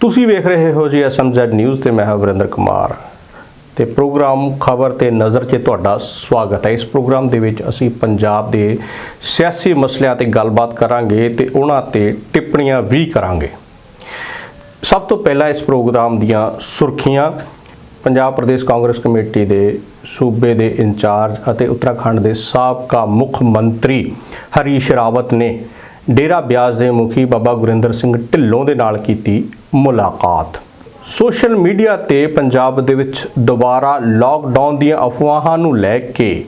ਤੁਸੀਂ ਵੇਖ ਰਹੇ ਹੋ ਜੀ ਐਸਐਮਜ਼ੈਡ ਨਿਊਜ਼ ਤੇ ਮੈਂ ਹਾਂ ਵਰਿੰਦਰ ਕੁਮਾਰ। ਤੇ ਪ੍ਰੋਗਰਾਮ ਖਬਰ ਤੇ ਨਜ਼ਰ 'ਚ ਤੁਹਾਡਾ ਸਵਾਗਤ ਹੈ। ਇਸ ਪ੍ਰੋਗਰਾਮ ਦੇ ਵਿੱਚ ਅਸੀਂ ਪੰਜਾਬ ਦੇ ਸਿਆਸੀ ਮਸਲਿਆਂ ਤੇ ਗੱਲਬਾਤ ਕਰਾਂਗੇ ਤੇ ਉਹਨਾਂ ਤੇ ਟਿੱਪਣੀਆਂ ਵੀ ਕਰਾਂਗੇ। ਸਭ ਤੋਂ ਪਹਿਲਾਂ ਇਸ ਪ੍ਰੋਗਰਾਮ ਦੀਆਂ ਸੁਰਖੀਆਂ। ਪੰਜਾਬ ਪ੍ਰਦੇਸ਼ ਕਾਂਗਰਸ ਕਮੇਟੀ ਦੇ ਸੂਬੇ ਦੇ ਇੰਚਾਰਜ ਅਤੇ ਉੱਤਰਾਖੰਡ ਦੇ ਸਾਬਕਾ ਮੁੱਖ ਮੰਤਰੀ ਹਰੀਸ਼ ਰਾਵਤ ਨੇ ਡੇਰਾ ਬਿਆਸ ਦੇ ਮੁਖੀ ਬਾਬਾ ਗੁਰਿੰਦਰ ਸਿੰਘ ਢਿੱਲੋਂ ਦੇ ਨਾਲ ਕੀਤੀ ਮੁਲਾਕਾਤ। ਸੋਸ਼ਲ ਮੀਡੀਆ ਤੇ ਪੰਜਾਬ ਦੇ ਵਿੱਚ ਦੁਬਾਰਾ ਲਾਕਡਾਊਨ ਦੀਆਂ ਅਫਵਾਹਾਂ ਨੂੰ ਲੈ ਕੇ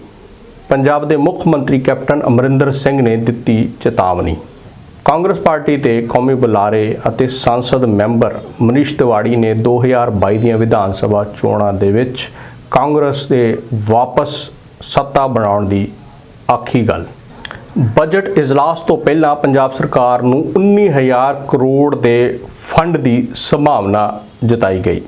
ਪੰਜਾਬ ਦੇ ਮੁੱਖ ਮੰਤਰੀ ਕੈਪਟਨ ਅਮਰਿੰਦਰ ਸਿੰਘ ਨੇ ਦਿੱਤੀ ਚੇਤਾਵਨੀ। ਕਾਂਗਰਸ ਪਾਰਟੀ ਦੇ ਕੌਮੀ ਬੁਲਾਰੇ ਅਤੇ ਸੰਸਦ ਮੈਂਬਰ ਮਨੀਸ਼ ਤਿਵਾੜੀ ਨੇ 2022 ਦੀਆਂ ਵਿਧਾਨ ਸਭਾ ਚੋਣਾਂ ਦੇ ਵਿੱਚ ਕਾਂਗਰਸ ਦੇ ਵਾਪਸ ਸੱਤਾ ਬਣਾਉਣ ਦੀ ਆਖੀ ਗੱਲ। ਬਜਟ ਇਜਲਾਸ ਤੋਂ ਪਹਿਲਾਂ ਪੰਜਾਬ ਸਰਕਾਰ ਨੂੰ 19000 ਕਰੋੜ ਦੇ ਫੰਡ ਦੀ ਸੰਭਾਵਨਾ ਜਤਾਈ ਗਈ।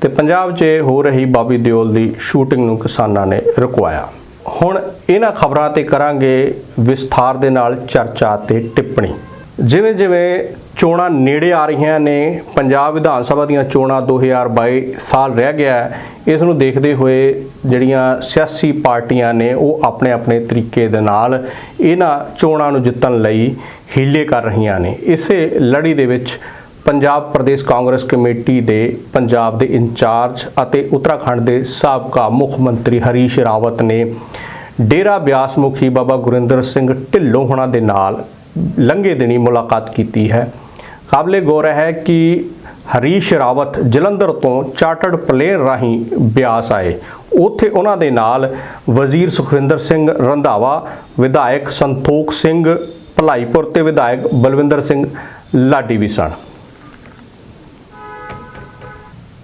ਤੇ ਪੰਜਾਬ 'ਚ ਹੋ ਰਹੀ ਬਾਬੀ ਦਿਓਲ ਦੀ ਸ਼ੂਟਿੰਗ ਨੂੰ ਕਿਸਾਨਾਂ ਨੇ ਰੁਕਵਾਇਆ। ਹੁਣ ਇਹਨਾਂ ਖਬਰਾਂ ਤੇ ਕਰਾਂਗੇ ਵਿਸਥਾਰ ਦੇ ਨਾਲ ਚਰਚਾ ਤੇ ਟਿੱਪਣੀ। ਜਿਵੇਂ ਜਿਵੇਂ ਚੋਣਾਂ ਨੇੜੇ ਆ ਰਹੀਆਂ ਨੇ। ਪੰਜਾਬ ਵਿਧਾਨ ਸਭਾ ਦੀਆਂ ਚੋਣਾਂ 2022 ਸਾਲ ਰਹਿ ਗਿਆ ਹੈ। ਇਸ ਨੂੰ ਦੇਖਦੇ ਹੋਏ ਜਿਹੜੀਆਂ ਸਿਆਸੀ ਪਾਰਟੀਆਂ ਨੇ, ਉਹ ਆਪਣੇ ਆਪਣੇ ਤਰੀਕੇ ਦੇ ਨਾਲ ਇਹਨਾਂ ਚੋਣਾਂ ਨੂੰ ਜਿੱਤਣ ਲਈ ਹੀਲੇ ਕਰ ਰਹੀਆਂ ਨੇ। ਇਸੇ ਲੜੀ ਦੇ ਵਿੱਚ ਪੰਜਾਬ ਪ੍ਰਦੇਸ਼ ਕਾਂਗਰਸ ਕਮੇਟੀ ਦੇ ਪੰਜਾਬ ਦੇ ਇੰਚਾਰਜ ਅਤੇ ਉੱਤਰਾਖੰਡ ਦੇ ਸਾਬਕਾ ਮੁੱਖ ਮੰਤਰੀ ਹਰੀਸ਼ ਰਾਵਤ ਨੇ ਡੇਰਾ ਬਿਆਸ ਮੁਖੀ ਬਾਬਾ ਗੁਰਿੰਦਰ ਸਿੰਘ ਢਿੱਲੋਂ ਹੋਣਾ ਦੇ ਨਾਲ ਲੰਘੇ ਦਿਨੀ ਮੁਲਾਕਾਤ ਕੀਤੀ ਹੈ। ਕਾਬਲੇ ਗੌਰ ਹੈ ਕਿ ਹਰੀਸ਼ ਰਾਵਤ ਜਲੰਧਰ ਤੋਂ ਚਾਰਟਰਡ ਪਲੇਨ ਰਾਹੀਂ ਬਿਆਸ ਆਏ। ਉੱਥੇ ਉਹਨਾਂ ਦੇ ਨਾਲ ਵਜ਼ੀਰ ਸੁਖਵਿੰਦਰ ਸਿੰਘ ਰੰਧਾਵਾ, ਵਿਧਾਇਕ ਸੰਤੋਖ ਸਿੰਘ ਭਲਾਈਪੁਰ ਤੇ ਵਿਧਾਇਕ ਬਲਵਿੰਦਰ ਸਿੰਘ ਲਾਡੀ ਵੀ ਸਨ।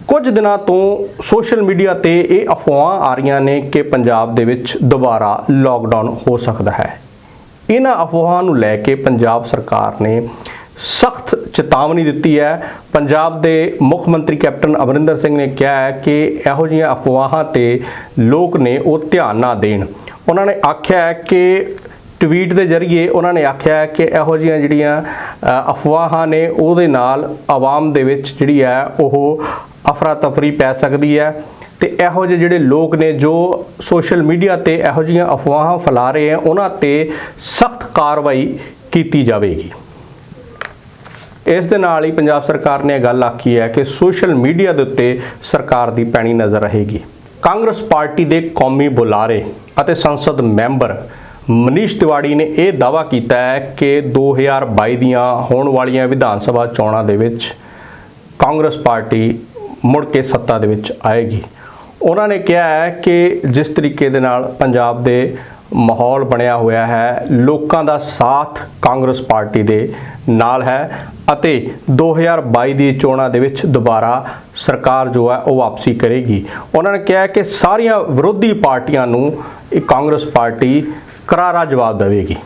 ਕੁਝ ਦਿਨਾਂ ਤੋਂ ਸੋਸ਼ਲ ਮੀਡੀਆ ਤੇ ਇਹ ਅਫਵਾਹਾਂ ਆ ਰਹੀਆਂ ਨੇ ਕਿ ਪੰਜਾਬ ਦੇ ਵਿੱਚ ਦੁਬਾਰਾ ਲਾਕਡਾਊਨ ਹੋ ਸਕਦਾ ਹੈ। ਇਹਨਾਂ ਅਫਵਾਹਾਂ ਨੂੰ ਲੈ ਕੇ ਪੰਜਾਬ ਸਰਕਾਰ ਨੇ ਸਖਤ ਚੇਤਾਵਨੀ ਦਿੱਤੀ ਹੈ। ਪੰਜਾਬ ਦੇ ਮੁੱਖ ਮੰਤਰੀ ਕੈਪਟਨ ਅਮਰਿੰਦਰ ਸਿੰਘ ਨੇ ਕਿਹਾ ਹੈ ਕਿ ਇਹੋ ਜਿਹੀਆਂ ਅਫਵਾਹਾਂ ਤੇ ਲੋਕ ਨੇ ਉਹ ਧਿਆਨ ਨਾ ਦੇਣ। ਉਹਨਾਂ ਨੇ ਆਖਿਆ ਹੈ ਕਿ ਟਵੀਟ ਦੇ ਜ਼ਰੀਏ ਉਹਨਾਂ ਨੇ ਆਖਿਆ ਕਿ ਇਹੋ ਜਿਹੀਆਂ ਜਿਹੜੀਆਂ ਅਫਵਾਹਾਂ ਨੇ ਉਹਦੇ ਨਾਲ ਆਵਾਮ ਦੇ ਵਿੱਚ ਜਿਹੜੀ ਹੈ ਉਹ ਅਫਰਾ ਤਫਰੀ ਪੈ ਸਕਦੀ ਹੈ। ਤੇ ਇਹੋ ਜਿਹੇ ਜਿਹੜੇ ਲੋਕ ਨੇ ਜੋ ਸੋਸ਼ਲ ਮੀਡੀਆ ਤੇ ਇਹੋ ਜਿਹੀਆਂ ਅਫਵਾਹਾਂ ਫੈਲਾ ਰਹੇ ਆ ਉਹਨਾਂ ਤੇ ਸਖਤ ਕਾਰਵਾਈ ਕੀਤੀ ਜਾਵੇਗੀ। ਇਸ ਦੇ ਨਾਲ ਹੀ ਪੰਜਾਬ ਸਰਕਾਰ ਨੇ ਇਹ ਗੱਲ ਆਖੀ ਹੈ ਕਿ ਸੋਸ਼ਲ ਮੀਡੀਆ ਦੇ ਉੱਤੇ ਸਰਕਾਰ ਦੀ ਪੈਣੀ ਨਜ਼ਰ ਰਹੇਗੀ। ਕਾਂਗਰਸ ਪਾਰਟੀ ਦੇ ਕੌਮੀ ਬੁਲਾਰੇ ਅਤੇ ਸੰਸਦ ਮੈਂਬਰ ਮਨੀਸ਼ ਤਿਵਾੜੀ ਨੇ ਇਹ ਦਾਅਵਾ ਕੀਤਾ ਹੈ ਕਿ 2022 ਦੀਆਂ ਹੋਣ ਵਾਲੀਆਂ ਵਿਧਾਨ ਸਭਾ ਚੋਣਾਂ ਦੇ ਵਿੱਚ ਕਾਂਗਰਸ ਪਾਰਟੀ ਮੁੜ ਕੇ ਸੱਤਾ ਦੇ ਵਿੱਚ ਆਏਗੀ। ਉਹਨਾਂ ਨੇ ਕਿਹਾ ਹੈ ਕਿ ਜਿਸ ਤਰੀਕੇ ਦੇ ਨਾਲ ਪੰਜਾਬ ਦੇ ਮਾਹੌਲ ਬਣਿਆ ਹੋਇਆ ਹੈ। ਲੋਕਾਂ ਦਾ ਸਾਥ ਕਾਂਗਰਸ ਪਾਰਟੀ ਦੇ ਨਾਲ ਹੈ ਅਤੇ 2022 ਦੀ ਚੋਣਾਂ ਦੇ ਵਿੱਚ ਦੁਬਾਰਾ ਸਰਕਾਰ ਜੋ ਹੈ ਉਹ ਵਾਪਸੀ ਕਰੇਗੀ। ਉਹਨਾਂ ਨੇ ਕਿਹਾ ਕਿ ਸਾਰੀਆਂ ਵਿਰੋਧੀ ਪਾਰਟੀਆਂ ਨੂੰ ਇਹ ਕਾਂਗਰਸ ਪਾਰਟੀ ਕਰਾਰਾ ਜਵਾਬ ਦੇਵੇਗੀ।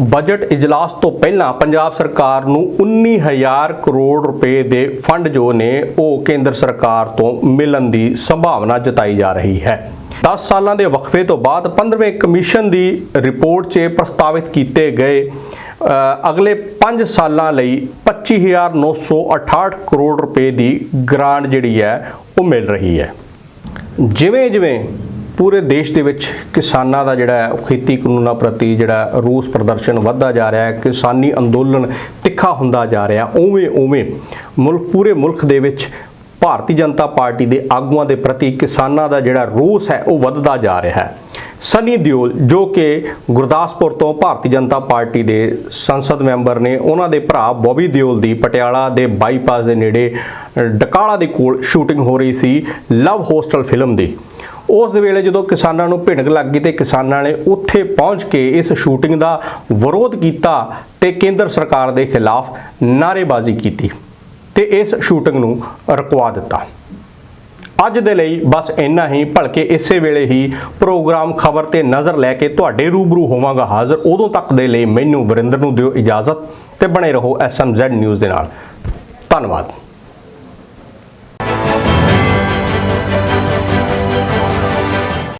ਬਜਟ ਇਜਲਾਸ ਤੋਂ ਪਹਿਲਾਂ ਪੰਜਾਬ ਸਰਕਾਰ ਨੂੰ 19000 ਕਰੋੜ ਰੁਪਏ ਦੇ ਫੰਡ ਜੋ ਨੇ ਉਹ ਕੇਂਦਰ ਸਰਕਾਰ ਤੋਂ ਮਿਲਣ ਦੀ ਸੰਭਾਵਨਾ ਜਤਾਈ ਜਾ ਰਹੀ ਹੈ। 10 ਸਾਲਾਂ ਦੇ ਵਕਫੇ ਤੋਂ ਬਾਅਦ 15ਵੇਂ ਕਮਿਸ਼ਨ ਦੀ ਰਿਪੋਰਟ 'ਚ ਪ੍ਰਸਤਾਵਿਤ ਕੀਤੇ ਗਏ ਅਗਲੇ 5 ਸਾਲਾਂ ਲਈ 25968 ਕਰੋੜ ਰੁਪਏ ਦੀ ਗ੍ਰਾਂਟ ਜਿਹੜੀ ਹੈ, ਉਹ ਮਿਲ ਰਹੀ ਹੈ। ਜਿਵੇਂ ਜਿਵੇਂ ਪੂਰੇ ਦੇਸ਼ ਦੇ ਵਿੱਚ ਕਿਸਾਨਾਂ ਦਾ ਜਿਹੜਾ ਹੈ ਖੇਤੀ ਕਾਨੂੰਨਾਂ ਪ੍ਰਤੀ ਜਿਹੜਾ ਰੋਸ ਪ੍ਰਦਰਸ਼ਨ ਵੱਧਦਾ ਜਾ ਰਿਹਾ ਹੈ, ਕਿਸਾਨੀ ਅੰਦੋਲਨ ਤਿੱਖਾ ਹੁੰਦਾ ਜਾ ਰਿਹਾ ਉਵੇਂ ਉਵੇਂ ਮੁਲਕ, ਪੂਰੇ ਮੁਲਕ ਦੇ ਵਿੱਚ ਭਾਰਤੀ ਜਨਤਾ ਪਾਰਟੀ ਦੇ ਆਗੂਆਂ ਦੇ ਪ੍ਰਤੀ ਕਿਸਾਨਾਂ ਦਾ ਜਿਹੜਾ ਰੋਸ ਹੈ, ਉਹ ਵੱਧਦਾ ਜਾ ਰਿਹਾ ਹੈ। ਸਨੀ ਦਿਓਲ, ਜੋ ਕਿ ਗੁਰਦਾਸਪੁਰ ਤੋਂ ਭਾਰਤੀ ਜਨਤਾ ਪਾਰਟੀ ਦੇ ਸੰਸਦ ਮੈਂਬਰ ਨੇ, ਉਹਨਾਂ ਦੇ ਭਰਾ ਬੋਬੀ ਦਿਓਲ ਦੀ ਪਟਿਆਲਾ ਦੇ ਬਾਈਪਾਸ ਦੇ ਨੇੜੇ ਡਕਾਲਾ ਦੇ ਕੋਲ ਸ਼ੂਟਿੰਗ ਹੋ ਰਹੀ ਸੀ, ਲਵ ਹੋਸਟਲ ਫਿਲਮ ਦੀ। ਉਸ ਦੇ ਵੇਲੇ ਜਦੋਂ ਕਿਸਾਨਾਂ ਨੂੰ ਭਿਣਕ ਲੱਗ ਗਈ ਤੇ ਕਿਸਾਨਾਂ ਨੇ ਉੱਥੇ ਪਹੁੰਚ ਕੇ ਇਸ ਸ਼ੂਟਿੰਗ ਦਾ ਵਿਰੋਧ ਕੀਤਾ ਤੇ ਕੇਂਦਰ ਸਰਕਾਰ ਦੇ ਖਿਲਾਫ ਨਾਅਰੇਬਾਜ਼ੀ ਕੀਤੀ। ਤੇ ਇਸ ਸ਼ੂਟਿੰਗ ਨੂੰ ਰੁਕਵਾ ਦਿੱਤਾ। ਅੱਜ ਦੇ ਲਈ ਬਸ ਇੰਨਾ ਹੀ, ਭਲਕੇ ਇਸੇ ਵੇਲੇ ਹੀ ਪ੍ਰੋਗਰਾਮ ਖਬਰ ਤੇ ਨਜ਼ਰ ਲੈ ਕੇ ਤੁਹਾਡੇ ਰੂਬਰੂ ਹੋਵਾਂਗਾ ਹਾਜ਼ਰ। ਉਦੋਂ ਤੱਕ ਦੇ ਲਈ ਮੈਨੂੰ ਵਰਿੰਦਰ ਨੂੰ ਦਿਓ ਇਜਾਜ਼ਤ ਤੇ ਬਣੇ ਰਹੋ ਐਸਐਮਜ਼ੈਡ ਨਿਊਜ਼ ਦੇ ਨਾਲ। ਧੰਨਵਾਦ।